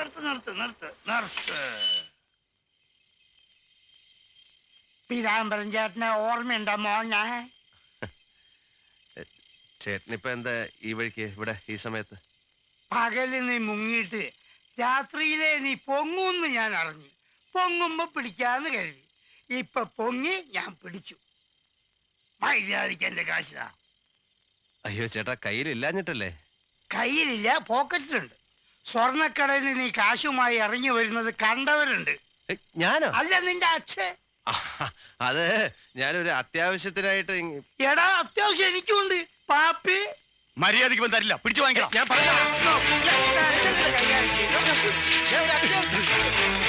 നിർത്ത് നിർത്ത് നിർത്ത് നിർത്ത്. പീതാംബരൻ ചേട്ടനെ ഓർമ്മയുണ്ടോ മോനെ? ചേട്ടനിപ്പോ എന്താ ഈ വഴിക്ക് ഇവിടെ ഈ സമയത്ത്? പകൽ നീ മുങ്ങിയിട്ട് രാത്രിയിലെ നീ പൊങ്ങൂന്ന് ഞാൻ അറിഞ്ഞു. പൊങ്ങുമ്പോ പിടിക്കാന്ന് കരുതി. ഇപ്പൊ പൊങ്ങി ഞാൻ പിടിച്ചു. മര്യാദയ്ക്ക് എന്റെ അയ്യോ ചേട്ടാ കയ്യിലില്ലാഞ്ഞിട്ടല്ലേ? കയ്യിലില്ല പോക്കറ്റിലുണ്ട്. സ്വർണക്കടയിൽ നിന്ന് ഈ കാശുമായി ഇറങ്ങി വരുന്നത് കണ്ടവരുണ്ട് ഏ, ഞാനോ അല്ല നിന്റെ അച്ഛൻ അത് ഞാനൊരു അത്യാവശ്യത്തിനായിട്ട് ഇങ്- എടാ അത്യാവശ്യം എനിക്കുണ്ട് പാപ്പി മര്യാദയ്ക്ക് ഇവൻ തരില്ല പിടിച്ചു വാങ്ങിക്കണം ഞാൻ ചെയ്യും. ഞാൻ ഒരു അത്യാവശ്യം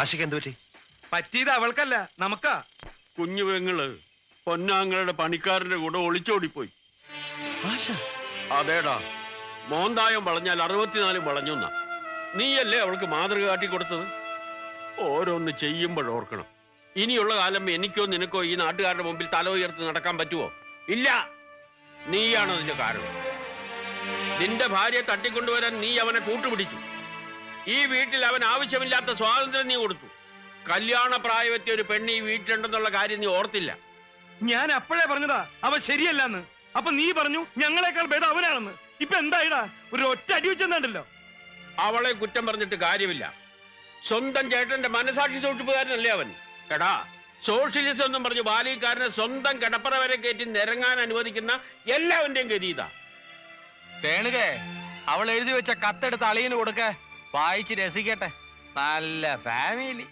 ആശയ്ക്ക് എന്ത് പറ്റി? പറ്റിയത് അവൾക്കല്ല നമുക്കാ. കുഞ്ഞു പെങ്ങൾ പൊന്നാങ്ങളുടെ പണിക്കാരന്റെ കൂടെ ഒളിച്ചോടിപ്പോയി. ആശ. അതേടാ മോന്തായം വളഞ്ഞാൽ അറുപത്തിനാലും വളഞ്ഞു നീയല്ലേ അവൾക്ക് മാതൃക കാട്ടി കൊടുത്തത് ഓരോന്ന് ചെയ്യുമ്പോഴോർക്കണം. ഇനിയുള്ള കാലം എനിക്കോ നിനക്കോ ഈ നാട്ടുകാരുടെ മുമ്പിൽ തല ഉയർത്തി നടക്കാൻ പറ്റുമോ ഇല്ല. നീയാണ് അതിന്റെ കാരണം. നിന്റെ ഭാര്യയെ തട്ടിക്കൊണ്ടുവരാൻ നീ അവനെ കൂട്ടുപിടിച്ചു. ഈ വീട്ടിൽ അവൻ ആവശ്യമില്ലാത്ത സ്വാതന്ത്ര്യം നീ കൊടുത്തു. കല്യാണ പ്രായമെത്തിയ ഒരു പെണ്ണ് ഈ വീട്ടിലുണ്ടെന്നുള്ള കാര്യം നീ ഓർത്തില്ല. ഞാൻ അപ്പോഴേ പറഞ്ഞതാ അവൻ ശരിയല്ലെന്ന്. അപ്പൊ നീ പറഞ്ഞു ഞങ്ങളെക്കാൾ ഭേദം അവനാണെന്ന്. ഇപ്പൊ എന്തായിടാ? ഒരു ഒറ്റ അടി വെച്ചെന്നുണ്ടല്ലോ അവളെ കുറ്റം പറഞ്ഞിട്ട് കാര്യമില്ല. സ്വന്തം ചേട്ടന്റെ മനസാക്ഷി സൂക്ഷിപ്പുകാരനല്ലേ അവൻ. എടാ സോഷ്യലിസം എന്നും പറഞ്ഞു ബാലിക്കാരനെ സ്വന്തം കിടപ്പറ വരെ കയറ്റി നിരങ്ങാൻ അനുവദിക്കുന്ന എല്ലാവന്റെയും ഗതി ഇതാ തേണുകേ അവൾ എഴുതി വെച്ച കത്തെടുത്ത് അളിയന് കൊടുക്ക. വായിച്ച് രസിക്കട്ടെ. നല്ല ഫാമിലി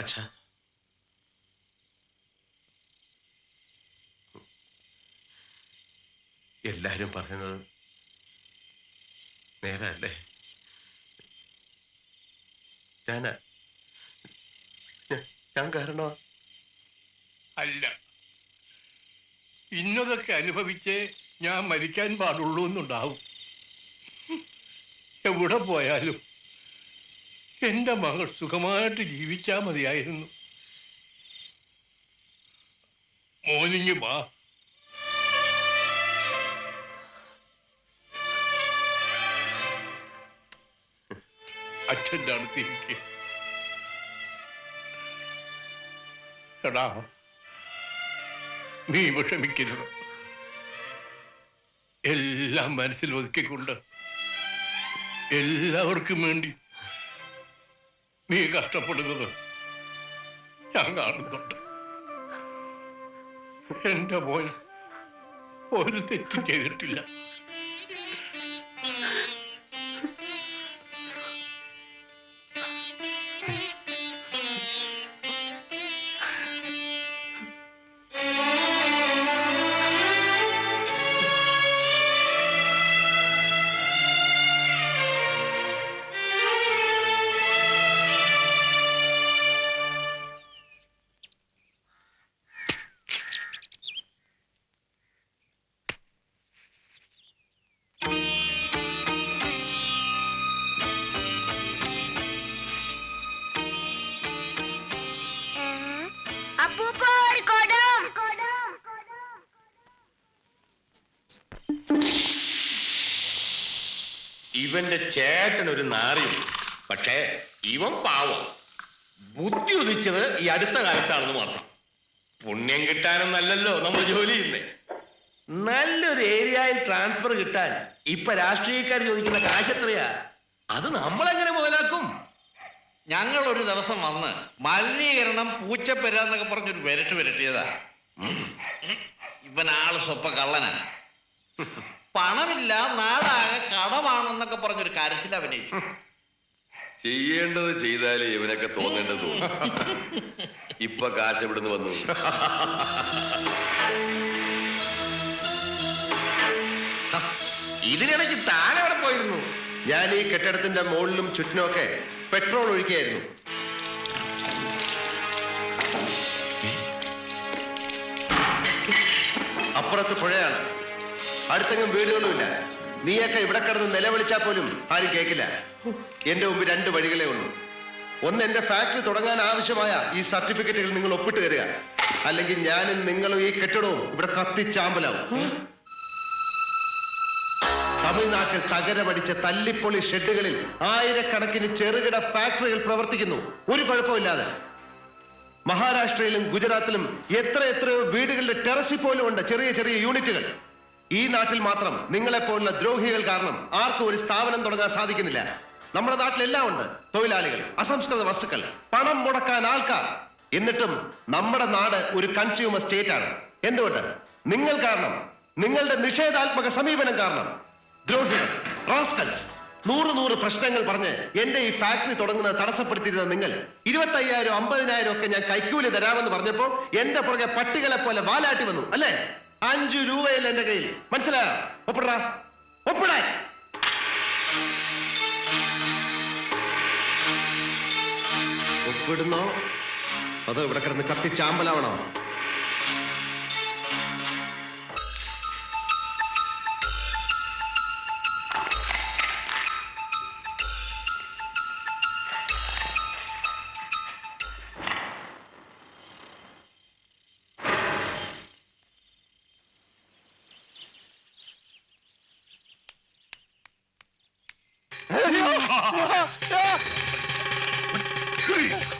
അച്ഛാ എല്ലാരും പറയുന്നത് നേരല്ലേ ഞാൻ ഞാൻ കാരണോ? അല്ല. ഇന്നതൊക്കെ അനുഭവിച്ച് ഞാൻ മരിക്കാൻ പാടുള്ളൂ എന്നുണ്ടാവും എവിടെ പോയാലും. എന്റെ മകൾ സുഖമായിട്ട് ജീവിച്ചാ മതിയായിരുന്നു. മോനിങ്ങി വാ. അച്ഛന്റെ അടുത്തിരിക്കെ. എടാ നീ വിഷമിക്കരുത്. എല്ലാം മനസ്സിൽ ഒതുക്കിക്കൊണ്ട് എല്ലാവർക്കും വേണ്ടി നീ കഷ്ടപ്പെടുന്നത് ഞാൻ കാണുന്നുണ്ട്. എന്റെ മോൻ ഒരു തെറ്റും ചെയ്തിട്ടില്ല. ഇവന്റെ ചേട്ടൻ ഒരു നാറിയും പക്ഷേ ഇവൻ പാവം. ബുദ്ധി ഉദിച്ചത് ഈ അടുത്ത കാലത്താണെന്ന് മാത്രം. പുണ്യം കിട്ടാനൊന്നല്ലല്ലോ നമ്മൾ ജോലി ചെയ്യുന്നേ. നല്ലൊരു ഏരിയയിൽ ട്രാൻസ്ഫർ കിട്ടാൻ ഇപ്പൊ രാഷ്ട്രീയക്കാർ ചോദിക്കുന്ന കാശ് എത്രയാ? അത് നമ്മളെങ്ങനെ മുതലാക്കും? ഞങ്ങൾ ഒരു ദിവസം വന്ന് മലിനീകരണം പൂച്ചപ്പെര എന്നൊക്കെ പറഞ്ഞൊരു വിരട്ട് വിരട്ടിയതാ. ഇവനാൾ സ്വപ്പ കള്ളനാ. പണമില്ല നാടാകെ കടമാണെന്നൊക്കെ പറഞ്ഞൊരു കാര്യത്തിൽ അഭിനയിച്ചു. ചെയ്യേണ്ടത് ചെയ്താലേ ഇവനൊക്കെ തോന്നേണ്ടത് തോന്നും. ഇപ്പൊ കാശ് ഇവിടുന്ന് വന്നു? ഇതിനിടയ്ക്ക് താനവിടെ പോയിരുന്നു? ഞാൻ ഈ കെട്ടിടത്തിന്റെ മുകളിലും ചുറ്റിനുമൊക്കെ പെട്രോൾ ഒഴിക്കുകയായിരുന്നു. അപ്പുറത്ത് പുഴയാണ്. അടുത്തെങ്ങും വീടുകളുമില്ല നീയൊക്കെ ഇവിടെ കിടന്ന് നിലവിളിച്ചാൽ പോലും ആരും കേൾക്കില്ല എന്റെ മുമ്പ് രണ്ട് വഴികളേ ഉള്ളൂ. ഒന്ന് എന്റെ ഫാക്ടറി തുടങ്ങാൻ ആവശ്യമായ ഈ സർട്ടിഫിക്കറ്റുകൾ നിങ്ങൾ ഒപ്പിട്ട് തരിക. അല്ലെങ്കിൽ ഞാനും നിങ്ങളും ഈ കെട്ടിടവും ഇവിടെ കത്തിച്ചാമ്പലാവും. തമിഴ്നാട്ടിൽ പഠിച്ച തല്ലിപ്പൊളി ഷെഡുകളിൽ ആയിരക്കണക്കിന് ചെറുകിട ഫാക്ടറികൾ പ്രവർത്തിക്കുന്നു. ഒരു കുഴപ്പമില്ലാതെ. മഹാരാഷ്ട്രയിലും ഗുജറാത്തിലും എത്ര എത്രയോ വീടുകളുടെ ടെറസിൽ പോലും ഉണ്ട് ചെറിയ ചെറിയ യൂണിറ്റുകൾ. ഈ നാട്ടിൽ മാത്രം നിങ്ങളെപ്പോലുള്ള ദ്രോഹികൾ കാരണം ആർക്കും ഒരു സ്ഥാപനം തുടങ്ങാൻ സാധിക്കുന്നില്ല. നമ്മുടെ നാട്ടിലെല്ലാം ഉണ്ട് തൊഴിലാളികൾ അസംസ്കൃത വസ്തുക്കൾ പണം മുടക്കാൻ ആൾക്കാർ. എന്നിട്ടും നമ്മുടെ നാട് ഒരു കൺസ്യൂമർ സ്റ്റേറ്റ് ആണ്. എന്തുകൊണ്ട്? നിങ്ങൾ കാരണം നിങ്ങളുടെ നിഷേധാത്മക സമീപനം കാരണം. ദ്രോഹികൾ റാസ്കൽസ് നൂറ് നൂറ് പ്രശ്നങ്ങൾ പറഞ്ഞ് എന്റെ ഈ ഫാക്ടറി തുടങ്ങുന്നത് തടസ്സപ്പെടുത്തിയിരുന്ന നിങ്ങൾ. ഇരുപത്തയ്യായിരം അമ്പതിനായിരം ഒക്കെ ഞാൻ കൈക്കൂലി തരാമെന്ന് പറഞ്ഞപ്പോ എന്റെ പുറകെ പട്ടികളെ പോലെ വാലാട്ടി വന്നു അല്ലേ? അഞ്ചു രൂപയില്ല എന്റെ കയ്യിൽ? മനസ്സിലായോ? ഒപ്പിടാ ഒപ്പിടാൻ. ഒപ്പിടുന്നോ? അതോ ഇവിടെ കിടന്ന് കത്തിച്ചാമ്പലാവണോ എന്താ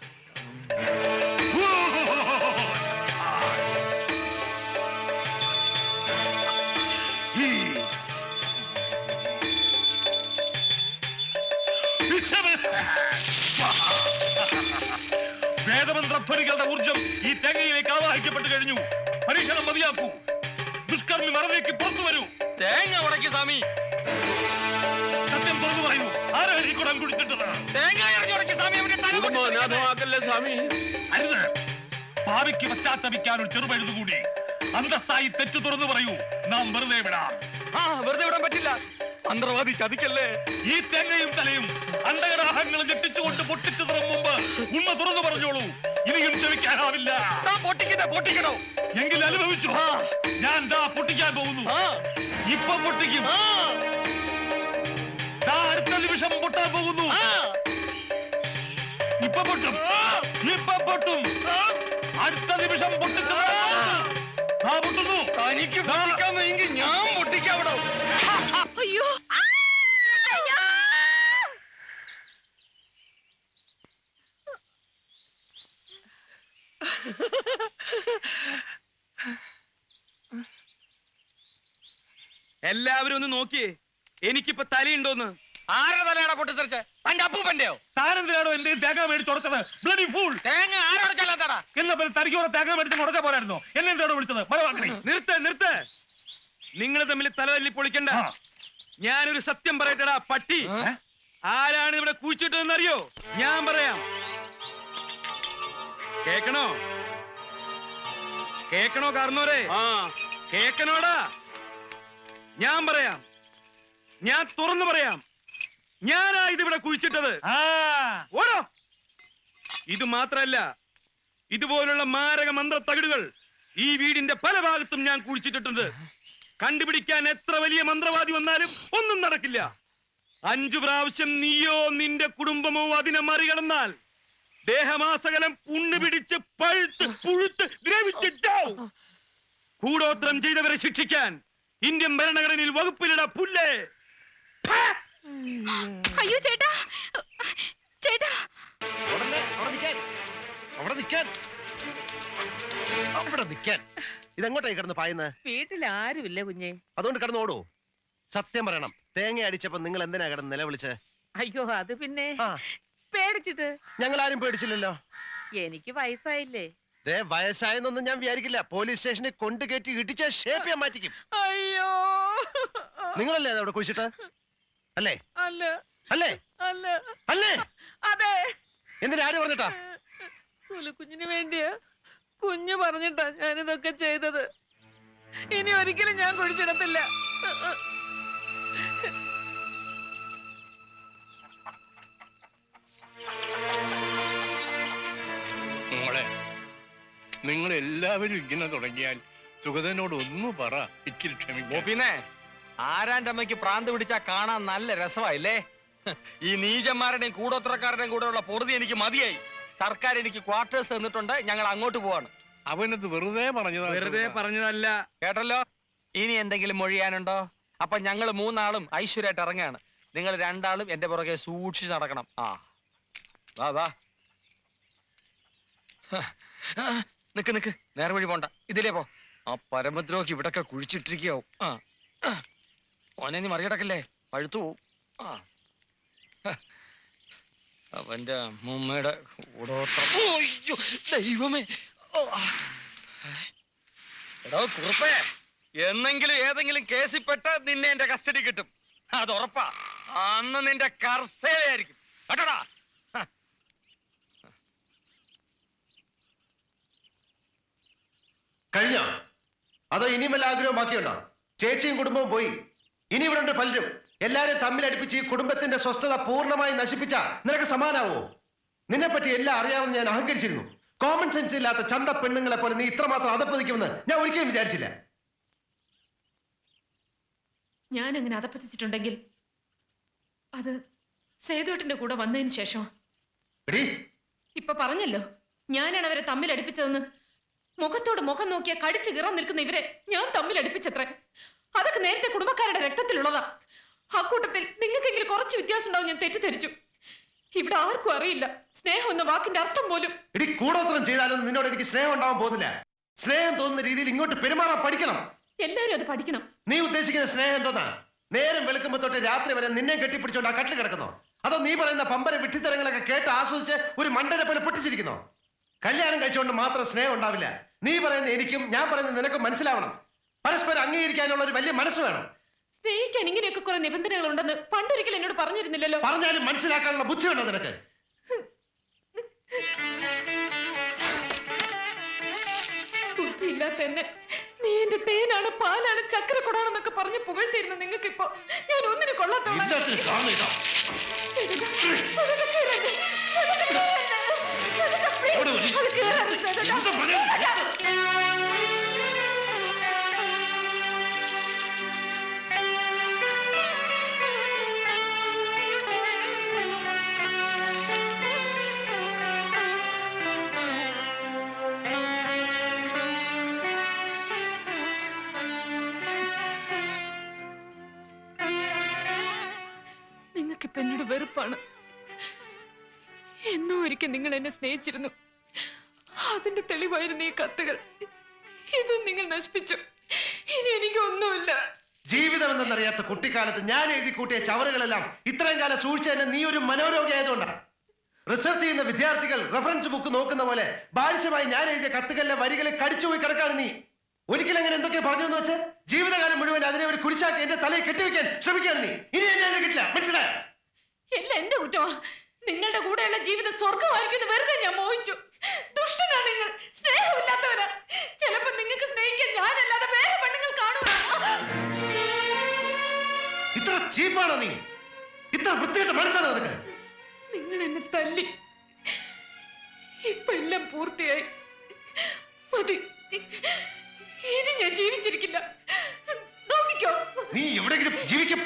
തേങ്ങയിലേക്ക് ആവാഹിക്കപ്പെട്ടു കഴിഞ്ഞു. പരീക്ഷണം മതിയാക്കൂ. ദുഷ്കർമ്മി മറവിലേക്ക് പുറത്തു വരൂ. തേങ്ങ ഉടക്കി സ്വാമി. സത്യം തുറന്നു പറയൂ. ആരാണ് കുടം കുടിച്ചിട്ടത്? തേങ്ങ എറിഞ്ഞു സ്വാമി അവന്റെ സ്വാമി? അരുത്. ഭാവിക്ക് പശ്ചാത്തപിക്കാൻ ഒരു ചെറുപഴുതു കൂടി അന്തസ്സായി തെറ്റു തുറന്നു പറയൂ. നാം വെറുതെ വിടാം. ആ വെറുതെ വിടാൻ പറ്റില്ല. മന്ത്രവാദി ചതിക്കല്ലേ? ഈ തേങ്ങയും തലയും അണ്ടകരാഹങ്ങളും ഞെട്ടിച്ചുകൊണ്ട് പൊട്ടിച്ചു തുറം മുമ്പ്. ഉമ്മ തുറന്നു പറഞ്ഞോളൂ. ഇനിയും ക്ഷമിക്കാനാവില്ല. പൊട്ടിക്കട്ടെ പൊട്ടിക്കണോ? എങ്കിൽ അനുഭവിച്ചു ഞാൻ ദാ പൊട്ടിക്കാൻ പോകുന്നു. ഇപ്പൊ പൊട്ടിക്കും. അടുത്ത നിമിഷം പൊട്ടാൻ പോകുന്നു. ഇപ്പൊ പൊട്ടും. ഇപ്പൊ പൊട്ടും. അടുത്ത നിമിഷം പൊട്ടിച്ചത്. ആ. പൊട്ടുന്നു. തനിക്ക് ഞാൻ എല്ലാവരും ഒന്ന് നോക്കിയേ എനിക്കിപ്പോ തലയുണ്ടോന്ന്? ആരുടെ തലയാടാ പൊട്ടിത്തെറിച്ച്? തന്റെ അപ്പൂപ്പന്റെയോ? താനെന്തിനാണോ എന്റെ തേങ്ങ മേടിച്ചുടച്ചത്? ബ്ലഡി ഫൂൾ തേങ്ങ ആരോടച്ചല്ലാത്തടാ എന്ന പിന്നെ തനിക്കോടെ തേങ്ങ മേടിച്ച് മുടച്ച പോരായിരുന്നോ. എന്നെ എന്താണ് വിളിച്ചത്? നിർത്ത് നിർത്ത്. നിങ്ങൾ തമ്മിൽ തലതല്ലി പൊളിക്കണ്ട. ഞാനൊരു സത്യം പറയട്ടെടാ പട്ടി. ആരാണ് ഇവിടെ കുഴിച്ചിട്ടതെന്ന് അറിയോ ഞാൻ പറയാം. കേക്കണോ? കേക്കണോ കാർന്നോരെ? ആ. കേക്കണോടാ? ഞാൻ പറയാം. ഞാൻ തുറന്നു പറയാം. ഞാനാ ഇതിവിടെ കുഴിച്ചിട്ടത്. ഓരോ ഓടോ. ഇത് മാത്രല്ല ഇതുപോലുള്ള മാരക മന്ത്ര തകിടുകൾ ഈ വീടിന്റെ പല ഭാഗത്തും ഞാൻ കുഴിച്ചിട്ടിട്ടുണ്ട്. കണ്ടുപിടിക്കാൻ എത്ര വലിയ മന്ത്രവാദി വന്നാലും ഒന്നും നടക്കില്ല. അഞ്ചു പ്രാവശ്യം നീയോ നിന്റെ കുടുംബമോ അതിനെ മറികടന്നാൽ ദേഹമാസകലം പുണ്ണ് പിടിച്ച് പഴുത്ത് പുഴുത്ത് ദ്രവിച്ചിട്ടാവും കൂടോത്രം ചെയ്തവരെ ശിക്ഷിക്കാൻ ഇന്ത്യൻ ഭരണഘടനയിൽ വകുപ്പിലിട പുല്ലേ. അയ്യോ ചേട്ടാ. ചേട്ടാ. അവിടെ നിൽക്കാൻ. അവിടെ നിൽക്കാൻ. അവിടെ നിൽക്കാൻ. ഇതെങ്ങോട്ടായി കിടന്ന് പായുന്നത് വീട്ടിൽ ആരുമില്ല കുഞ്ഞെ. അതുകൊണ്ട് കടന്നോടോ സത്യം പറയണം. തേങ്ങ അടിച്ചപ്പോ നിങ്ങൾ എന്തിനാ കിടന്ന് നിലവിളിച്ച്? അയ്യോ അത് പിന്നെ ആ. പേടിച്ചിട്ട്? ഞങ്ങൾ ആരും പേടിച്ചില്ലല്ലോ. എനിക്ക് വയസ്സായില്ലേ. ദേ വയസ്സായെന്നൊന്നും ഞാൻ വിചാരിക്കില്ല. പോലീസ് സ്റ്റേഷനിൽ കൊണ്ടു കയറ്റി ഇടിച്ച ഷേപ്പ് ഞാൻ മാറ്റിക്കും. അയ്യോ. നിങ്ങളല്ലേ അവിടെ കുഴിച്ചിട്ട്? അല്ലേ? അല്ല. അല്ലേ? അല്ല. അല്ലേ? അതെ. എന്തിനാ ആര് പറഞ്ഞിട്ടാ? കുഞ്ഞിന് വേണ്ടിയാ. കുഞ്ഞു പറഞ്ഞിട്ടാ ഞാനിതൊക്കെ ചെയ്തത്. ഇനി ഒരിക്കലും ഞാൻ കുഴിച്ചിടത്തില്ല. മോളെ നിങ്ങൾ എല്ലാവരും ഇങ്ങനെ തുടങ്ങിയാൽ സുഗതനോട് ഒന്ന് പറ ഇച്ചിരി ക്ഷമിക്കും. പിന്നെ ആരാന്റെ അമ്മയ്ക്ക് പ്രാന്ത് പിടിച്ചാ കാണാൻ നല്ല രസമായില്ലേ? ഈ നീചന്മാരുടെയും കൂടോത്രക്കാരുടെയും കൂടെ ഉള്ള പൊറുതി എനിക്ക് മതിയായി. സർക്കാർ എനിക്ക് ക്വാർട്ടേഴ്സ് തന്നിട്ടുണ്ട് ഞങ്ങൾ അങ്ങോട്ട് പോവാണ്. അവനത് വെറുതെ പറഞ്ഞതാ വെറുതെ സുഗത. പറഞ്ഞതല്ല. കേട്ടല്ലോ? ഇനി എന്തെങ്കിലും മൊഴിയാനുണ്ടോ? അപ്പൊ ഞങ്ങൾ മൂന്നാളും ഐശ്വര്യമായിട്ട് ഇറങ്ങാണ്. നിങ്ങൾ രണ്ടാളും എന്റെ പുറകെ സൂക്ഷിച്ച് നടക്കണം. ആ. വാ വാ. നിക്ക് നിക്ക്. നേരെ വഴി പോണ്ട. ഇതിലേ പോ. ആ പരമദ്രോഹി ഇവിടൊക്കെ കുഴിച്ചിട്ടിരിക്കാവും ആ. ഓനെ നീ മറികടക്കല്ലേ? പഴുത്തു പോവും. ആ. അവന്റെ അമ്മൂമ്മയുടെ അയ്യോ, ദൈവമേ. എടോ കുറുപ്പേ. എന്നെങ്കിലും ഏതെങ്കിലും കേസിൽപ്പെട്ട് നിന്നെ എന്റെ കസ്റ്റഡി കിട്ടും. അത് ഉറപ്പാ. അന്ന് നിന്റെ കർസേലയായിരിക്കും കേട്ടോടാ? കഴിഞ്ഞോ? അതോ ആഗ്രഹവും ബാക്കിയുണ്ടോ ചേച്ചിയും കുടുംബവും പോയി. ഇനി ഇവിടെ ഉണ്ട് പലരും. എല്ലാരും തമ്മിലടിപ്പിച്ച് ഈ കുടുംബത്തിന്റെ സ്വസ്ഥത പൂർണമായി നശിപ്പിച്ച നിനക്ക് സമാനാവോ? നിന്നെ പറ്റി എല്ലാം അറിയാമെന്ന് ഞാൻ അഹങ്കരിച്ചിരുന്നു. കോമൺ സെൻസ് ഇല്ലാത്ത ചന്ത പെണ്ണുങ്ങളെ പോലെ നീ ഇത്രമാത്രം അതപ്പതിക്കുമെന്ന് ഞാൻ ഒരിക്കലും വിചാരിച്ചില്ല. ഞാൻ അങ്ങനെ അതപ്പതിച്ചിട്ടുണ്ടെങ്കിൽ അത് സേതുവേട്ടന്റെ കൂടെ വന്നതിന് ശേഷം ഇപ്പൊ പറഞ്ഞല്ലോ. ഞാനാണ് അവരെ തമ്മിൽ അടുപ്പിച്ചതെന്ന്. മുഖത്തോട് മുഖം നോക്കിയ കടിച്ചു കീറാൻ നിൽക്കുന്ന ഇവരെ ഞാൻ തമ്മിൽ അടുപ്പിച്ചത്രേ. അതൊക്കെ നേരത്തെ കുടുംബക്കാരുടെ രക്തത്തിലുള്ളതാ. അക്കൂട്ടത്തിൽ നിങ്ങൾക്കെങ്കിലും കുറച്ച് വ്യത്യാസം ഉണ്ടാവും ഞാൻ തെറ്റിദ്ധരിച്ചു. ഇവിടെ ആർക്കും അറിയില്ല. സ്നേഹം എന്ന വാക്കിന്റെ അർത്ഥം പോലും. എടി കൂടോത്രം ചെയ്താലും നിന്നോട് എനിക്ക് സ്നേഹം ഉണ്ടാവാൻ പോകുന്നില്ല. സ്നേഹം തോന്നുന്ന രീതിയിൽ ഇങ്ങോട്ട് പെരുമാറാൻ പഠിക്കണം. എല്ലാരും അത് പഠിക്കണം. നീ ഉദ്ദേശിക്കുന്ന സ്നേഹം എന്തോന്നാ? നേരം വെളുക്കുമ്പോ തൊട്ട് രാത്രി വരെ നിന്നെ കെട്ടിപ്പിടിച്ചോണ്ട് ആ കട്ടിൽ കിടക്കുന്നോ? അതോ നീ പറയുന്ന പമ്പര വിട്ടിത്തരങ്ങളൊക്കെ കേട്ട് ആസ്വദിച്ച് ഒരു മണ്ടനെ പോലെ പൊട്ടിച്ചിരിക്കുന്നോ? കല്യാണം കഴിച്ചുകൊണ്ട് മാത്രം സ്നേഹം ഉണ്ടാവില്ല. നീ പറയുന്ന എനിക്കും ഞാൻ പറയുന്ന നിനക്കും മനസ്സിലാവണം. പരസ്പരം അംഗീകരിക്കാനുള്ള ഒരു വലിയ മനസ്സ് വേണം. സ്നേഹിക്കാൻ ഇങ്ങനെയൊക്കെ കുറെ നിബന്ധനകൾ ഉണ്ടെന്ന് പണ്ടൊരിക്കൽ എന്നോട് പറഞ്ഞിരുന്നില്ലല്ലോ. പറഞ്ഞാലും മനസ്സിലാക്കാനുള്ള ബുദ്ധിയുണ്ടോ നിനക്ക്? ബുദ്ധിയില്ലാത്ത എന്നെ. നീ എന്റെ തേനാണ് പാലാണ് ചക്കരക്കുടാണെന്നൊക്കെ പറഞ്ഞ് പുകഴ്ത്തിയിരുന്ന നിങ്ങൾക്ക് ഇപ്പൊ ഞാൻ ഒന്നിനു കൊള്ളാത്തോളാം എന്നോട് വെറുപ്പാണ്. എന്നോ ഒരിക്കൽ നിങ്ങൾ എന്നെ സ്നേഹിച്ചിരുന്നു. കത്തുകൾ. ഇത് നിങ്ങൾ നശിപ്പിച്ചു. ഇനി എനിക്ക് ഒന്നുമില്ല ജീവിതം എന്തെന്നറിയാത്ത കുട്ടിക്കാലത്ത് ഞാൻ എഴുതി കൂട്ടിയ ചവറുകളെല്ലാം ഇത്രയും കാലം സൂക്ഷിച്ചതിന് നീ ഒരു മനോരോഗി ആയതുകൊണ്ടാണ് റിസർച്ച് ചെയ്യുന്ന വിദ്യാർത്ഥികൾ റെഫറൻസ് ബുക്ക് നോക്കുന്ന പോലെ ബാലിശമായി ഞാൻ എഴുതിയ കത്തുകളിലെ വരികളെ കടിച്ചുപോയി കിടക്കാണ് നീ. ഒരിക്കലും അങ്ങനെ എന്തൊക്കെ പറഞ്ഞു എന്ന് വെച്ച്? ജീവിതകാലം മുഴുവൻ അതിനെ ഒരു കുരിശാക്കി എന്റെ തലയിൽ കെട്ടിവെക്കാൻ ശ്രമിക്കാൻ നീ. ഇനി എന്നെ കിട്ടില്ല. മനസ്സിലായ? എല്ലാം എന്റെ കുറ്റമാ. നിങ്ങളുടെ കൂടെയുള്ള ജീവിതം സ്വർഗമായിരിക്കുന്നു വെറുതെ ഞാൻ മോഹിച്ചു. ദുഷ്ടനാ നിങ്ങൾ. സ്നേഹമില്ലാത്തവരാ. ചിലപ്പോ നിങ്ങൾക്ക് സ്നേഹിക്കാൻ ഞാനല്ലാതെ വേറെ പെണ്ണുങ്ങൾ കാണുക ഇത്ര ചീപ്പാണോ നീ? ഇത്ര വൃത്തികെട്ട മനസ്സാണ് നിനക്ക്? നിങ്ങൾ എന്നെ തല്ലി. ഇപ്പൊ എല്ലാം പൂർത്തിയായി. മതി. ഇനി ഞാൻ ജീവിച്ചിരിക്കില്ല. നോക്കിക്കോ. നീ എവിടെയെങ്കിലും ജീവിക്കും